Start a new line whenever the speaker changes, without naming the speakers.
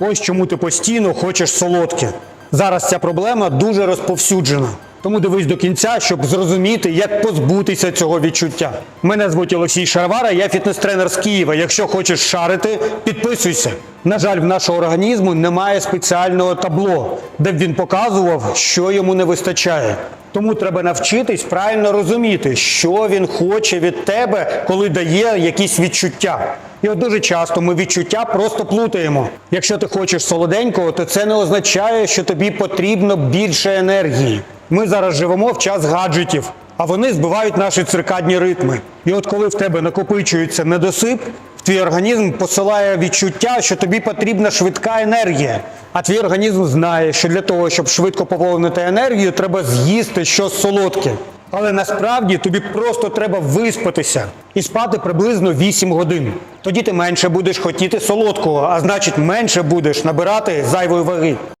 Ось чому ти постійно хочеш солодке. Зараз ця проблема дуже розповсюджена. Тому дивись до кінця, щоб зрозуміти, як позбутися цього відчуття. Мене звуть Олексій Шарвара, я фітнес-тренер з Києва. Якщо хочеш шарити, підписуйся. На жаль, в нашого організму немає спеціального табло, де б він показував, що йому не вистачає. Тому треба навчитись правильно розуміти, що він хоче від тебе, коли дає якісь відчуття. І от дуже часто ми відчуття просто плутаємо. Якщо ти хочеш солоденького, то це не означає, що тобі потрібно більше енергії. Ми зараз живемо в час гаджетів, а вони збивають наші циркадні ритми. І от коли в тебе накопичується недосип, твій організм посилає відчуття, що тобі потрібна швидка енергія. А твій організм знає, що для того, щоб швидко поповнити енергію, треба з'їсти щось солодке. Але насправді тобі просто треба виспатися і спати приблизно 8 годин. Тоді ти менше будеш хотіти солодкого, а значить менше будеш набирати зайвої ваги.